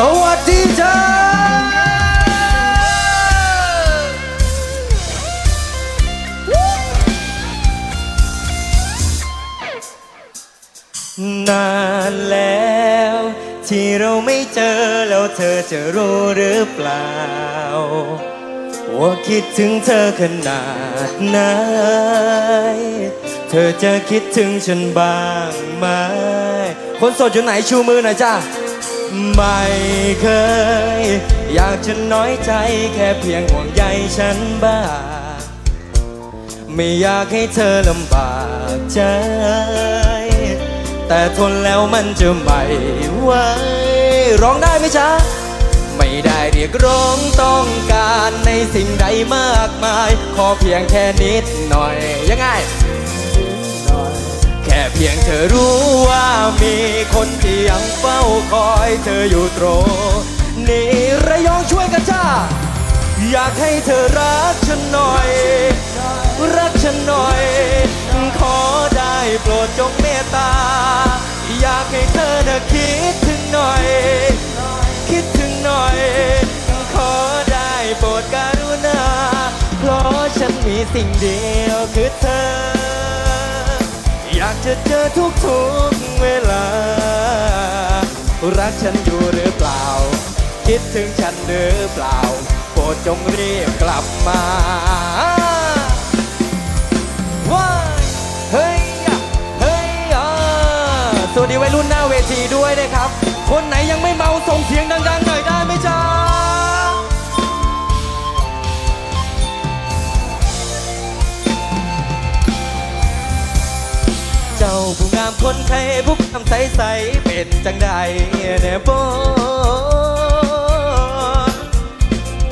สวัสดีจ้านานแล้ว ที่เราไม่เจอแล้วเธอจะรู้หรือเปล่า ว่าคิดถึงเธอขนาดไหน เธอจะคิดถึงฉันบ้างไหมคนโสดอยู่ไหนชูมือหน่อยจ้า ไม่เคย อยากจะน้อยใจแค่เพียงห่วงใยฉันบ้าง ไม่อยากให้เธอลำบากใจ แต่ทนแล้วมันจะไม่ไหวร้องได้ไหมจ๊ะไม่ได้เรียกร้องต้องการในสิ่งใดมากมาย ขอเพียงแค่นิดหน่อยยังไง เพียงเธอรู้ว่ามีคนที่ยังเฝ้าคอยเธออยู่ตรงนี่ระยองช่วยกันจ้า อยากให้เธอรักฉันหน่อย รักฉันหน่อย ขอได้โปรดจงเมตตา อยากให้เธอนะคิดถึงหน่อย คิดถึงหน่อย ขอได้โปรดการุณา เพราะฉันมีสิ่งเดียวคือเธอ จะเจอทุกทุกเวลา รักฉันอยู่หรือเปล่า คิดถึงฉันหรือเปล่า โปรดจงรีบกลับมา งามคนไทยผู้คำใสใสเป็นจังใดแน่บ่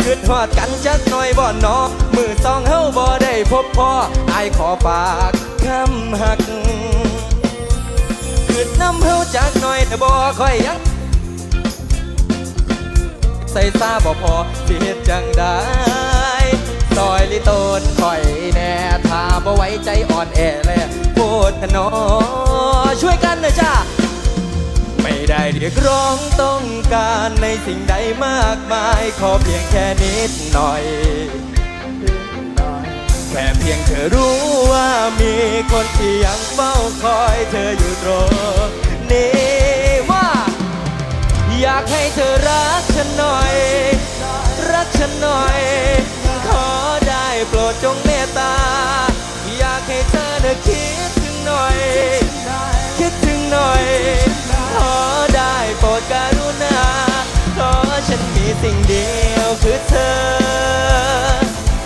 ขึ้นหอดกันจักหน่อยบ่เนอมือสองเฮาบ่ได้พบพ่ออายขอฝากคำหักขึ้นน้ำเฮาจักหน่อยแต่บ่ค่อยยังใส่ซาบ่พอสิเฮ็ดจังได้ ซอยลิโตนคอยแน่ถ้าบ่ไว้ใจอ่อนแอแล้วโพดขนอช่วยกันน่อยจ้าไม่ได้เรียกร้องต้องการในสิ่งใดมากมาย ขอเพียงแค่นิดหน่อย แค่เพียงเธอรู้ว่ามีคนที่ยังเฝ้าคอยเธออยู่ตรงนี้ มีสิ่งเดียวคือเธอ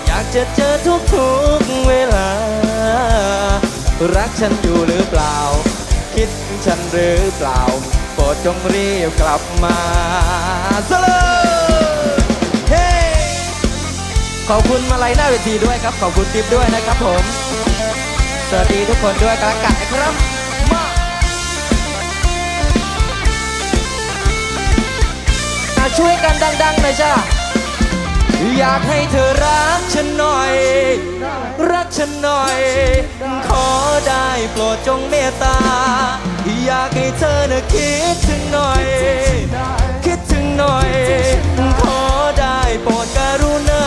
อยากจะเจอทุกทุกเวลา รักฉันอยู่หรือเปล่า คิดฉันหรือเปล่า โปรดจงรีบกลับมาสเลยเฮ้ขอบคุณมาลัยหน้าเวทีด้วยครับ ขอบคุณทิปด้วยนะครับผม สวัสดีทุกคนด้วยกันกันนะครับ ช่วยกันดังๆหน่อยจ้าอยากให้เธอรักฉันหน่อย รักฉันหน่อย ขอได้โปรดจงเมตตา อยากให้เธอนะคิดถึงหน่อย คิดถึงหน่อย ขอได้โปรดกรุณา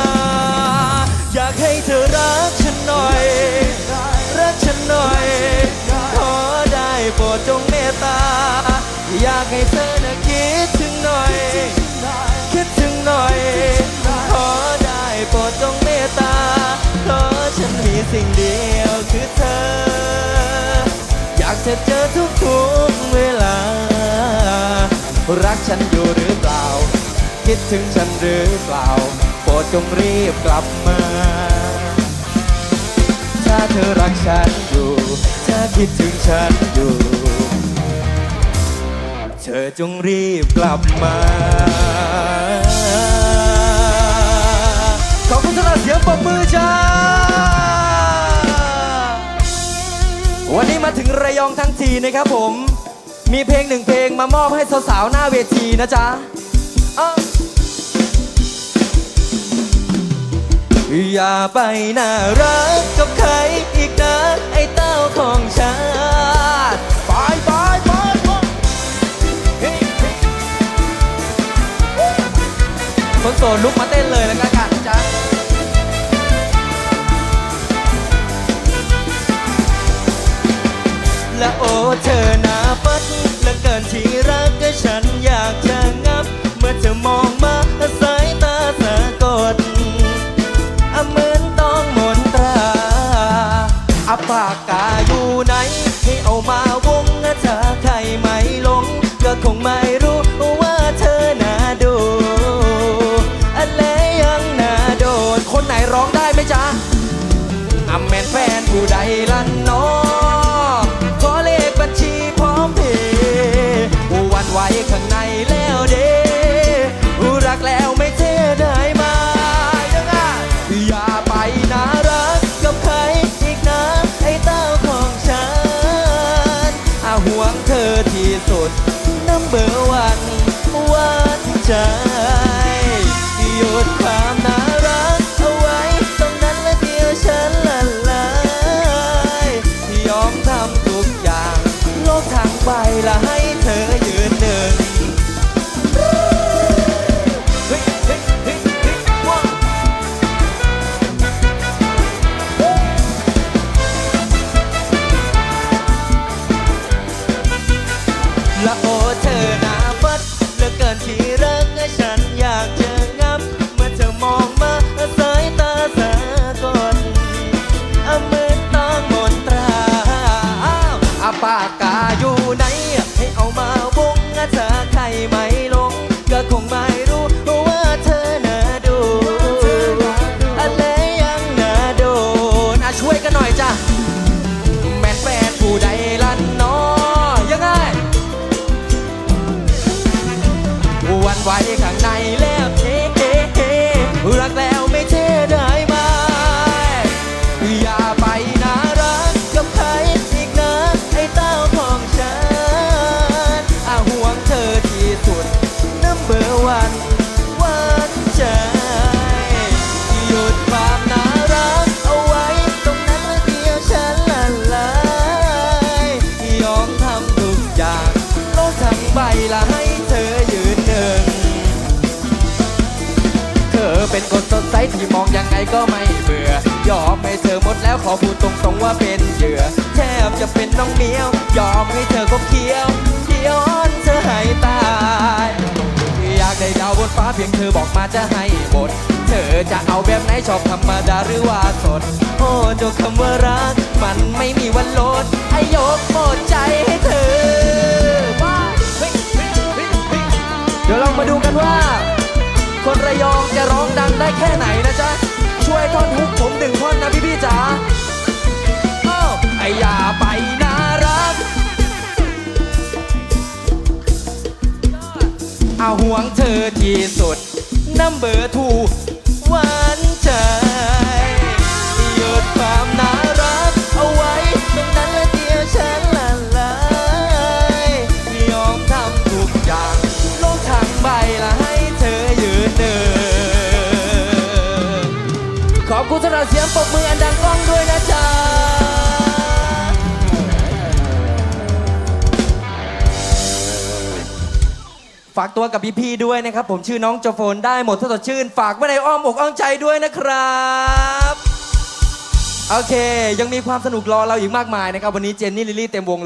อยากให้เธอรักฉันหน่อย รักฉันหน่อย ขอได้โปรดจงเมตตา อยากให้เธอ สิ่งเดียวคือเธอ อยากจะเจอทุกทุกเวลา รักฉันอยู่หรือเปล่า คิดถึงฉันหรือเปล่า โปรดจงรีบกลับมา ถ้าเธอรักฉันอยู่ ถ้าคิดถึงฉันอยู่ เธอจงรีบกลับมาขอบคุณสำหรับเสียงปรบมือ วันนี้มาถึงระยองทั้งทีนะครับผม มีเพลงหนึ่งเพลงมามอบให้สาวๆหน้าเวทีนะจ๊ะอย่าไปน่ารักกับใครอีกนะไอ้เต้าของฉันไปไปไปคนโสดลุกมาเต้นเลยแล้วกัน ละโอเธอหนาปัดเหลือเกินที่รักก็ฉันอยากจะงับ เมื่อเธอมองมาสายตาสะกดอเหมือนต้องมนตราอะปากกาอยู่ไหน ให้เอามาวงถ้าใครไม่ลง ก็คงไม่รู้ว่าเธอน่าดูอะไรยังน่าโดน คนไหนร้องได้ไหมจ๊ะอำแมนแฟนผู้ใด ปากกาอยู่ไหน ที่มองยังไงก็ไม่เบื่อยอมให้เธอหมดแล้วขอพูดตรงๆว่าเป็นเหยื่อแทบจะเป็นน้องเมียวยอมให้เธอก็เคี้ยวเคี้ยวอ้อนเธอให้ตายอยากได้ดาวบนฟ้าเพียงเธอบอกมาจะให้หมดเธอจะเอาแบบไหนชอบธรรมดาหรือว่าสดโอ้เจ้าคำว่ารัก มันไม่มีวันลด ได้แค่ไหนนะจ๊ะ ช่วยท่อนฮุกผมหนึ่งท่อนนะพี่พี่ๆจ๋าอ้าวไอ้ยาไปน่ารัก เอาห่วงเธอที่สุดน้ำเบอร์ทูากตัวกับพี่ๆด้วยนะครับ ผมชื่อน้องโจโฟนได้หมดถ้าสดชื่น ฝากไว้ในอ้อมอกอ้อมใจด้วยนะครับ โอเค ยังมีความสนุกรอเราอีกมากมายนะครับ วันนี้เจนนี่ลิลลี่เต็มวง